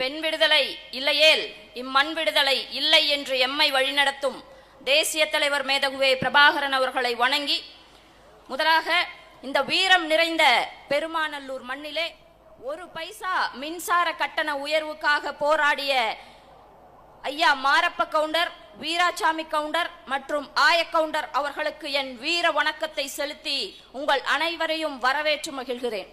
பெண் விடுதலை இல்லையேல் இம்மண் விடுதலை இல்லை என்று எம்மை வழிநடத்தும் தேசிய தலைவர் மேதகுவே பிரபாகரன் அவர்களை வணங்கி முதலாக இந்த வீரம் நிறைந்த பெருமாநல்லூர் மண்ணிலே ஒரு பைசா மின்சார கட்டண உயர்வுக்காக போராடிய ஐயா மாரப்ப கவுண்டர் வீராசாமி கவுண்டர் மற்றும் ஆய கவுண்டர் அவர்களுக்கு என் வீர வணக்கத்தை செலுத்தி உங்கள் அனைவரையும் வரவேற்று மகிழ்கிறேன்.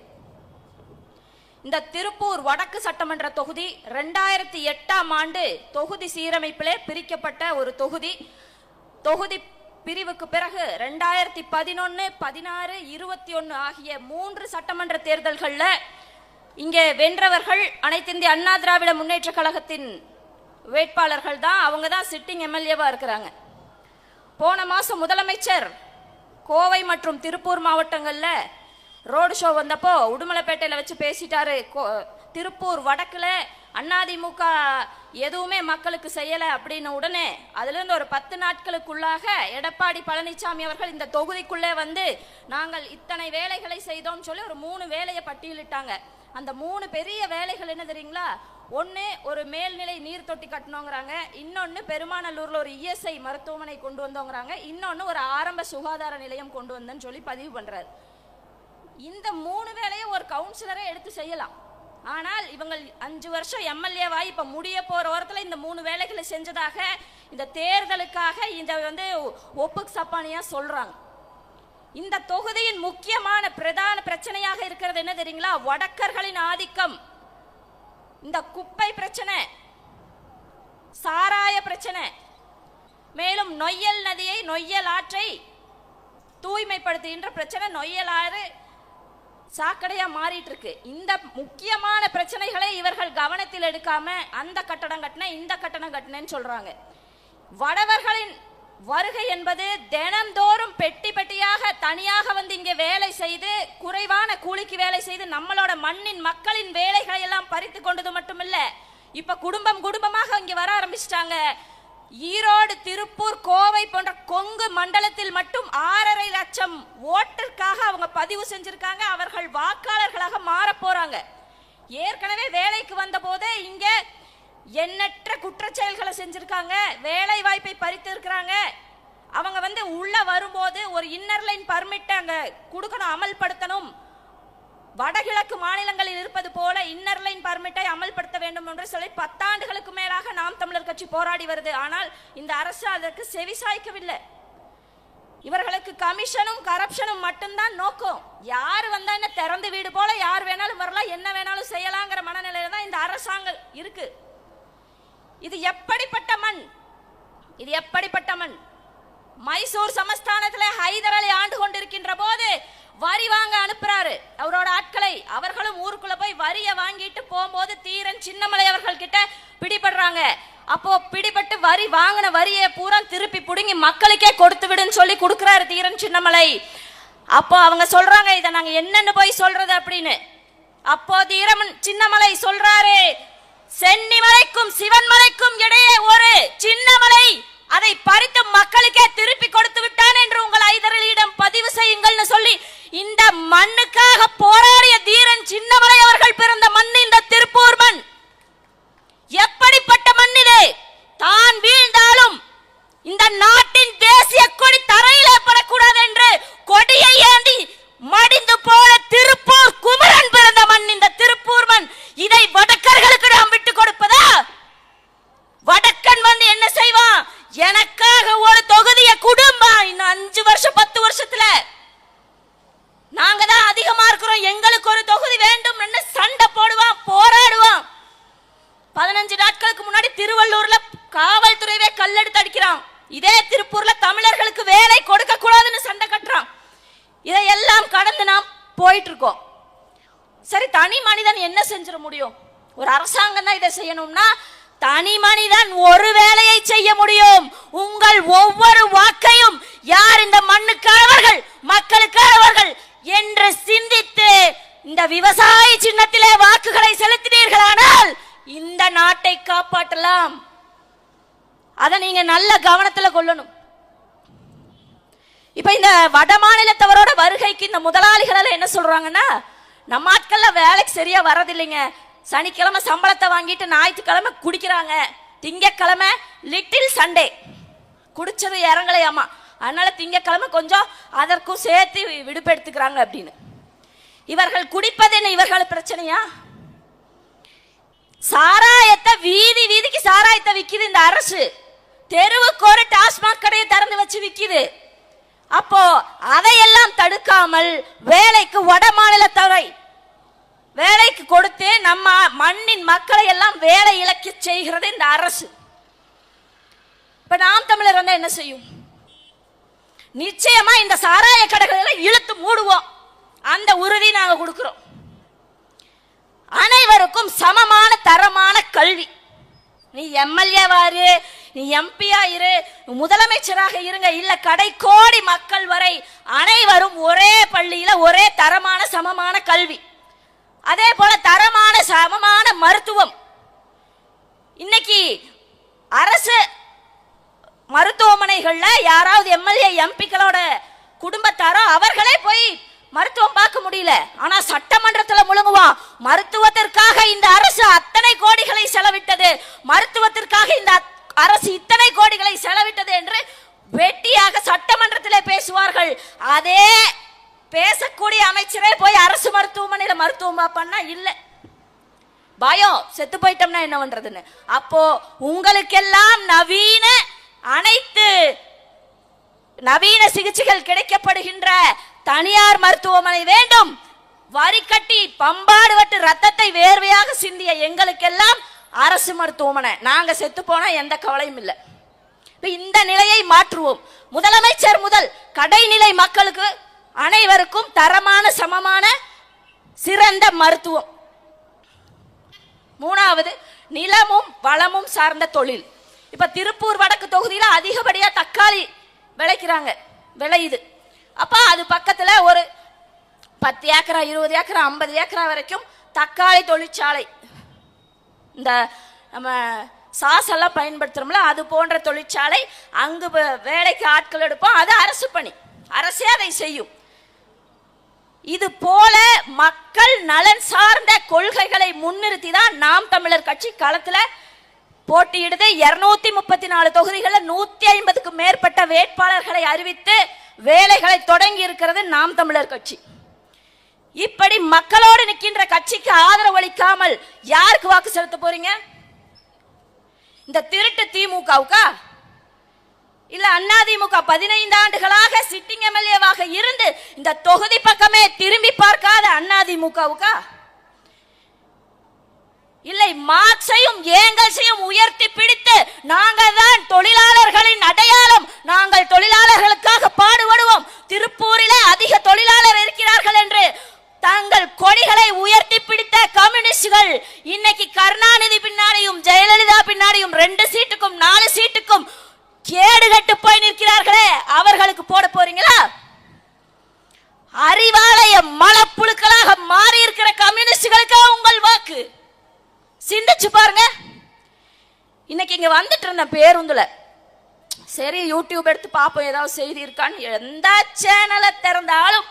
இந்த திருப்பூர் வடக்கு சட்டமன்ற தொகுதி ரெண்டாயிரத்தி எட்டாம் ஆண்டு தொகுதி சீரமைப்பிலே பிரிக்கப்பட்ட ஒரு தொகுதி. தொகுதி பிரிவுக்கு பிறகு ரெண்டாயிரத்தி பதினொன்று பதினாறு இருபத்தி ஒன்று ஆகிய மூன்று சட்டமன்ற தேர்தல்களில் இங்கே வென்றவர்கள் அனைத்திந்திய அண்ணா திராவிட முன்னேற்ற கழகத்தின் வேட்பாளர்கள் தான். அவங்க தான் சிட்டிங் எம்எல்ஏவாக இருக்கிறாங்க. போன மாதம் முதலமைச்சர் கோவை மற்றும் திருப்பூர் மாவட்டங்களில் ரோடு ஷோ வந்தப்போ உடுமலைப்பேட்டையில் வச்சு பேசிட்டாரு. கோ- திருப்பூர் வடக்கில் அதிமுக எதுவுமே மக்களுக்கு செய்யலை அப்படின்னு உடனே அதுலேருந்து ஒரு பத்து நாட்களுக்குள்ளாக எடப்பாடி பழனிசாமி அவர்கள் இந்த தொகுதிக்குள்ளே வந்து நாங்கள் இத்தனை வேலைகளை செய்தோம் சொல்லி ஒரு மூணு வேலையை பட்டியலிட்டாங்க. அந்த மூணு பெரிய வேலைகள் என்ன தெரியுங்களா? ஒன்று ஒரு மேல்நிலை நீர் தொட்டி கட்டணுங்கிறாங்க. இன்னொன்று பெருமாநல்லூரில் ஒரு இஎஸ்ஐ மருத்துவமனை கொண்டு வந்தோங்கிறாங்க. இன்னொன்று ஒரு ஆரம்ப சுகாதார நிலையம் கொண்டு வந்தேன்னு சொல்லி பதிவு பண்ணுறாரு இந்த மூணு வேலையை ஒரு கவுன்சிலரே எடுத்து செய்யலாம். ஆனால் இவங்கள் அஞ்சு வருஷம் எம்எல்ஏவாய் இப்போ முடிய போகிற ஓரத்தில் இந்த மூணு வேலைகளை செஞ்சதாக இந்த தேர்தலுக்காக இந்த வந்து ஒப்புக்கு சப்பானியாக சொல்கிறாங்க இந்த தொகுதியின் முக்கியமான பிரதான பிரச்சனையாக இருக்கிறது என்ன தெரியுங்களா? வடக்கர்களின் ஆதிக்கம். இந்த குப்பை பிரச்சனை சாராய பிரச்சனை மேலும் நொய்யல் நதியை நொய்யல் ஆற்றை தூய்மைப்படுத்துகின்ற பிரச்சனை நொய்யல் ஆறு சாக்கடையா மாறிட்டு இருக்கு இந்த முக்கியமான பிரச்சனைகளை இவர்கள் கவனத்தில் எடுக்காம அந்த கட்டடம் கட்டின இந்த கட்டடம் கட்டினேன்னு சொல்றாங்க. வடவர்களின் வருகை என்பது தினந்தோறும் பெட்டி பெட்டியாக தனியாக வந்து இங்கே வேலை செய்து குறைவான கூலிக்கு வேலை செய்து நம்மளோட மண்ணின் மக்களின் வேலைகளை எல்லாம் பறித்து கொண்டது மட்டுமில்ல. இப்ப குடும்பம் குடும்பமாக இங்க வர ஆரம்பிச்சிட்டாங்க. ஈரோடு திருப்பூர் கோவை போன்ற கொங்கு மண்டலத்தில் மட்டும் ஆறரை லட்சம் ஓட்டிற்காக அவங்க பதிவு செஞ்சிருக்காங்க. அவர்கள் வாக்காளர்களாக மாறப் போறாங்க. ஏற்கனவே வேலைக்கு வந்த போதே இங்க எண்ணற்ற குற்றச்செயல்களை செஞ்சிருக்காங்க. வேலை வாய்ப்பை பறித்திருக்கிறாங்க. அவங்க வந்து உள்ள வரும்போது ஒரு இன்னர் லைன் பர்மிட் அங்க கொடுக்கணும் அமல்படுத்தணும். வடகிழக்கு மாநிலங்களில் இருப்பது போல இன்னர் லைன் பர்மிட்டை அமல்படுத்த வேண்டும் என்று சொல்லி பத்தாண்டுகளுக்கு மேலாக நாம் தமிழர் கட்சி போராடி வருது. ஆனால் இந்த அரசு அதற்கு செவிசாய்க்கவில்லை இவர்களுக்கு கமிஷனும் கரப்ஷனும் மட்டும்தான் நோக்கம். யார் வந்தா என்ன திறந்து வீடு போல யார் வேணாலும் வரலாம் என்ன வேணாலும் செய்யலாங்கிற மனநிலையில தான் இந்த அரசாங்கம் இருக்கு. இது எப்படிப்பட்ட மண்? இது எப்படிப்பட்ட மண்? மைசூர் சமஸ்தானத்தில் ஹைதர் அலி ஆண்டு கொண்டிருக்கின்ற போது வரி வாங்க அனுப்புறாரு. அவரோட ஆட்களை அவர்களும் ஊருக்குள்ள போய் வரிய வாங்கிட்டு போகும்போது தீரன் சின்னமலை அவர்கள் கிட்ட பிடிபடுறாங்க. அப்போ பிடிபட்டு வரி வாங்கின வரியை பூரா திருப்பி புடுங்கி மக்களுக்கே கொடுத்து விடுன்னு சொல்லி கொடுக்குறாரு தீரன் சின்னமலை. அப்போ அவங்க சொல்றாங்க இதை நாங்க என்னன்னு போய் சொல்றது? அப்படின்னு. அப்போ தீரமன் சின்னமலை சொல்றாரு சென்னிமலைக்கும் சிவன்மலைக்கும் இடையே ஒரு சின்னமலை. அதை பறித்து மக்களுக்கே திரு கொடுத்து விட்டான் என்று உங்கள் ஐதரளியிடம் பதிவு செய்யுங்கள்னு சொல்லி இந்த மண்ணுக்காக போராடிய தீரன் சின்னமலை அவர்கள் பிறந்த மண் இந்த திருப்பூர் மண் எப்படிப்பட்ட மண் இது தான் வீழ்ந்தாலும் இந்த நாட்டின் தேசிய கொடி தரையிலே படக்கூடாது என்று கொடியை ஏந்தி மடிந்து போன திருப்பூர் குமரன் பிறந்த மண் இந்த திருப்பூர் மண் இதை வடக்கர்களுக்கு நாம் விட்டு கொடுப்பதா வடக்கன் வந்து என்ன செய்வான் எனக்காக ஒரு தொகுதியை குடும்பா இன்னும் அஞ்சு வருஷம் பத்து வருஷத்துல நாங்க தான் அதிகமா இருக்கிறோம் எங்களுக்கு ஒரு தொகுதி வேண்டும் சண்டை போடுவான் போராடுவான் பதினஞ்சு நாட்களுக்கு முன்னாடி திருவள்ளூர்ல காவல்துறையவே கல்லெடுத்து இதே திருப்பூர்ல தமிழர்களுக்கு வேலை கொடுக்க கூடாதுன்னு சண்டை கட்டுறான். இதையெல்லாம் கடந்து நாம் போயிட்டு இருக்கோம் சரி தனி மனிதன் என்ன செஞ்சிட முடியும்? ஒரு அரசாங்கம் தான் இதை செய்யணும்னா தனி மனிதன் ஒரு வேலையை செய்ய முடியும். உங்கள் ஒவ்வொரு வாக்கையும் யார் இந்த மண்ணுக்கானவர்கள் மக்களுக்கானவர்கள் என்று சிந்தித்து இந்த விவசாய சின்னத்திலே வாக்குகளை செலுத்தினீர்களானால் இந்த நாட்டை காப்பாற்றலாம். அதை நீங்க நல்ல கவனத்துல கொள்ளணும். இப்ப இந்த வட மாநிலத்தவரோட வருகைக்கு இந்த முதலாளிகள் எல்லாம் என்ன சொல்றாங்கன்னா நம்ம ஆட்கள்ல வேலைக்கு சரியா வரதில்லைங்க சனிக்கிழமை சம்பளத்தை வாங்கிட்டு ஞாயிற்றுக்கிழமை குடிக்கிறாங்க. திங்கக்கிழமை லிட்டில் சண்டே குடிச்சது இறங்கலையாமா? அதனால திங்கக்கிழமை கொஞ்சம் அதற்கும் சேர்த்து விடுப்பெடுத்துக்கிறாங்க அப்படின்னு. இவர்கள் குடிப்பது என்ன இவர்கள் பிரச்சனையா? சாராயத்தை வீதி வீதிக்கு சாராயத்தை விற்கிது இந்த அரசு. தெருவுக்கு ஒரு டாஸ்மாக் கடையை திறந்து வச்சு விற்கிது அப்போ அதையெல்லாம் தடுக்காமல் வேலைக்கு வட மாநிலத்தவரை வேலைக்கு கொடுத்து நம்ம மண்ணின் மக்களை எல்லாம் வேலை இழக்க செய்கிறது இந்த அரசு. இப்ப நாம் தமிழர் வந்து என்ன செய்யும்? நிச்சயமா இந்த சாராய கடைகளை இழுத்து மூடுவோம். அந்த உறுதி நாங்க கொடுக்கிறோம். அனைவருக்கும் சமமான தரமான கல்வி. நீ எம்எல்ஏவாரு நீ எம்பியா இரு முதலமைச்சராக இருங்க. இல்ல கடைக்கோடி மக்கள் வரை அனைவரும் ஒரே பள்ளியில ஒரே தரமான சமமான கல்வி. அதே போல தரமான சமமான மருத்துவம். இன்னைக்கு அரசு மருத்துவமனைகள்ல யாராவது எம்எல்ஏ எம்பிக்களோட குடும்பத்தாரோ அவர்களே போய் மருத்துவம் பார்க்க முடியல. ஆனா சட்டமன்றத்துல முழுங்குவான் மருத்துவத்திற்காக இந்த அரசு அத்தனை கோடிகளை செலவிட்டது. மருத்துவத்திற்காக இந்த அரசு இத்தனை கோடிகளை செலவிட்டது என்று வெட்டியாக சட்டமன்றத்திலே பேசுவார்கள். அதே பேசக்கூடிய அமைச்சரே போய் அரசு மருத்துவமனையில் மருத்துவமா பண்ணா இல்லை. பயம். செத்து போயிட்டோம்னா என்ன பண்றதுன்னு? அப்போ உங்களுக்கெல்லாம் நவீன அனைத்து நவீன சிகிச்சைகள் கிடைக்கப்படுகின்ற தனியார் மருத்துவமனை வேண்டும். வரி கட்டி பம்பாடுபட்டு ரத்தத்தை வேர்வையாக சிந்திய எங்களுக்கெல்லாம் அரசு மருத்துவமனை. நாங்க செத்து போனா எந்த கவலையும் இல்லை. இப்ப இந்த நிலையை மாற்றுவோம். முதலமைச்சர் முதல் கடைநிலை மக்களுக்கு அனைவருக்கும் தரமான சமமான சிறந்த மருத்துவம். மூணாவது நிலமும் வளமும் சார்ந்த தொழில். இப்ப திருப்பூர் வடக்கு தொகுதியில் அதிகப்படியா தக்காளி விளைக்கிறாங்க. விளையுது. அப்ப அது பக்கத்துல ஒரு பத்து ஏக்கரா இருபது ஏக்கரா ஐம்பது ஏக்கரா வரைக்கும் தக்காளி தொழிற்சாலை. இந்த நம்ம சாஸ் எல்லாம் அது போன்ற தொழிற்சாலை அங்கு வேலைக்கு ஆட்கள் எடுப்போம். அது அரசு பணி. அரசே அதை செய்யும். இது போல மக்கள் நலன் சார்ந்த கொள்கைகளை முன்னிறுத்தி தான் நாம் தமிழர் கட்சி களத்தில் போட்டியிடுது. இருநூத்தி முப்பத்தி நாலு தொகுதிகளில் நூத்தி ஐம்பதுக்கு மேற்பட்ட வேட்பாளர்களை அறிவித்து வேலைகளை தொடங்கி இருக்கிறது நாம் தமிழர் கட்சி. இப்படி மக்களோடு நிற்கின்ற கட்சிக்கு ஆதரவு அளிக்காமல் யாருக்கு வாக்கு செலுத்த போறீங்க? இந்த திருட்டு திமுகவுக்கா? இல்ல அதிமுக பதினைந்து ஆண்டுகளாக சிட்டிங் எம்எல்ஏவாக இருந்து இந்த தொகுதி பக்கமே திரும்பி பார்க்காத அதிமுகவுக்கா இல்லை மார்க்ஸையும் ஏங்கல்ஸையும் உயர்த்தி பிடித்து நாங்கள் தான் தொழிலாளர்களின் அடையாளம். நாங்கள் தொழிலாளர்களுக்காக பாடுபடுவோம். திருப்பூரிலே அதிக தொழிலாளர் இருக்கிறார்கள் என்று தங்கள் கொடிகளை உயர்த்தி பிடித்த கம்யூனிஸ்டுகள் இன்னைக்கு கருணாநிதி பின்னாடியும் ஜெயலலிதா பின்னாடியும் ரெண்டு சீட்டுக்கும் நாலு சீட்டுக்கும் கேடு கட்டு போய் நிற்கிறார்களே. அவர்களுக்கு போட போறீங்களா? அறிவாலய மலப்புழுக்களாக மாறி இருக்கிற கம்யூனிஸ்டுகளுக்கு உங்கள் வாக்கு. சிந்திச்சு பாருங்க. இன்னைக்கு இங்க வந்துட்டு இருந்த பேருந்துல. சரி யூடியூப் எடுத்து பார்ப்போம் ஏதாவது செய்தி இருக்கான்னு. எந்த சேனலை திறந்தாலும்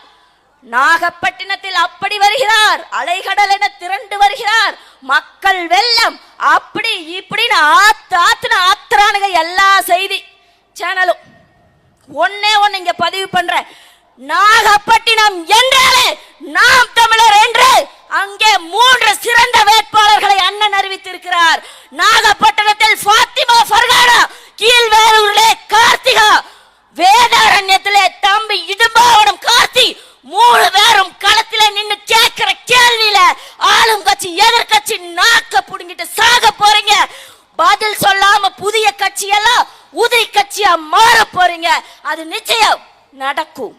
நாகப்பட்டினத்தில் அப்படி வருகிறார் அலைகடல் என திரண்டு வருகிறார். மக்கள் வெள்ளம் அப்படி இப்படின்னு ஆத்து ஆத்துன ஆத்துறானுங்க எல்லா செய்தி சேனலும். ஒன்னே ஒன்னு இங்க பதிவு பண்றேன் நாகப்பட்டினம் என்றாலே நாம் தமிழர் என்று அங்கே மூன்று சிறந்த வேட்பாளர்களை அண்ணன் அறிவித்திருக்கிறார். நாகப்பட்டினம் நடக்கும்.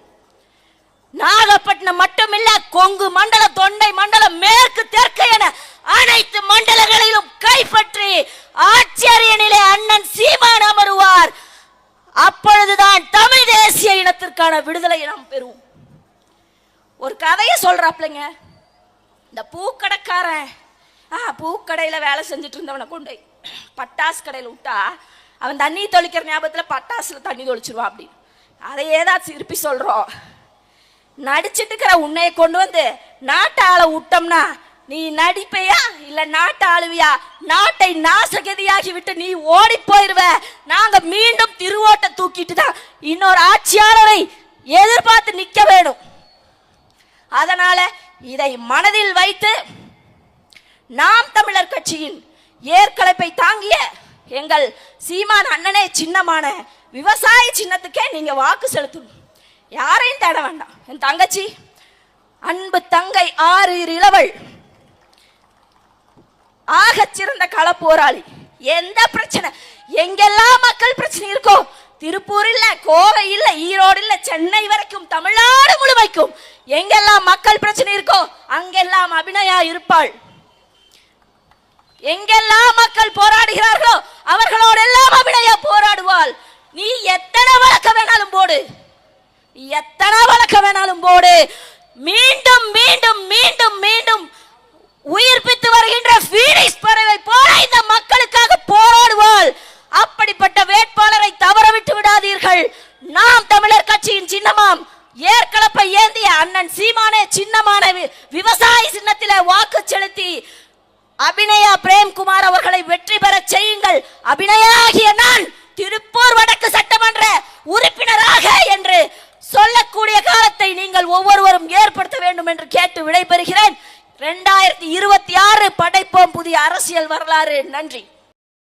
நாகப்பட்டினம் மட்டுமில்ல கொங்கு மண்டலம் தொண்டை மண்டலம் மேற்கு தெற்கு என அனைத்து மண்டலங்களிலும் கைப்பற்றி ஆட்சியரியனிலே அண்ணன் சீமான் அமருவார். அப்பொழுதுதான் தமிழ் தேசிய இனத்திற்கான விடுதலையை நாம் பெறுவோம். ஒரு கதையை சொல்றாப்லங்க. இந்த பூக்கடைக்காரன் ஆ பூக்கடையில வேலை செஞ்சுட்டு இருந்தவனை கொண்டு பட்டாசு கடையில் விட்டா அவன் தண்ணி தொளிக்கிற ஞாபகத்தில் பட்டாசுல தண்ணி தொளிச்சிருவான் அப்படின்னு. அதையே தான் திருப்பி சொல்றோம். நடிச்சிட்டு இருக்கிற உன்னைய கொண்டு வந்து நாட்டை ஆளை விட்டோம்னா நீ நடிப்பையா இல்ல நாட்டை ஆளுவியா நாட்டை நாசகதியாகி விட்டு நீ ஓடி போயிருவ. நாங்க மீண்டும் திருவோட்டை தூக்கிட்டு தான் இன்னொரு ஆட்சியாளரை எதிர்பார்த்து நிக்க வேணும். அதனால இதை மனதில் வைத்து நாம் தமிழர் கட்சியின் ஏற்கலைப்பை தாங்கிய எங்கள் சீமான் அண்ணனே சின்னமான விவசாய சின்னத்துக்கே நீங்க வாக்கு செலுத்தணும். யாரையும் தேட வேண்டாம். என் தங்கச்சி அன்பு தங்கை ஆறு இளவல் ஆகச்சிறந்த கள போராளி. எந்த பிரச்சனை? எங்கெல்லாம் மக்கள் பிரச்சனை இருக்கோ? திருப்பூர் இல்ல கோவை இல்ல ஈரோடு இல்ல சென்னை வரைக்கும் தமிழ்நாடு முழுமைக்கும். எங்கெல்லாம் மக்கள் பிரச்சனை இருக்கோ அங்கெல்லாம் அபிநயா இருப்பாள். எங்கெல்லாம் மக்கள் போராடுகிறார்களோ அவர்களோடு எல்லாம் அபிநயா போராடுவோம் நீ எத்தனை வழக்க வேணாலும் போடு எத்தனை வழக்க வேணாலும் போடு மீண்டும் மீண்டும் மீண்டும் மீண்டும் உயிர்ப்பித்து வருகின்ற பீனிக்ஸ் பறவை போல இந்த மக்களுக்காக போராடுவாள் அப்படிப்பட்ட வேட்பாளரை தவற விட்டு விடாதீர்கள் நாம் தமிழர் கட்சியின் சின்னமாம் ஏற்கலப்பை ஏந்திய அண்ணன் சீமானே சின்னமான விவசாய சின்னத்திலே வாக்கு செலுத்தி அபிநயா பிரேம்குமார் அவர்களை வெற்றி பெற செய்யுங்கள். அபிநயாகிய நான் திருப்பூர் வடக்கு சட்டமன்ற உறுப்பினராக என்று சொல்லக்கூடிய காலத்தை நீங்கள் ஒவ்வொருவரும் ஏற்படுத்த வேண்டும் என்று கேட்டு விடைபெறுகிறேன். இரண்டாயிரத்தி இருபத்தி ஆறு படைப்போம் புதிய அரசியல் வரலாறு. நன்றி.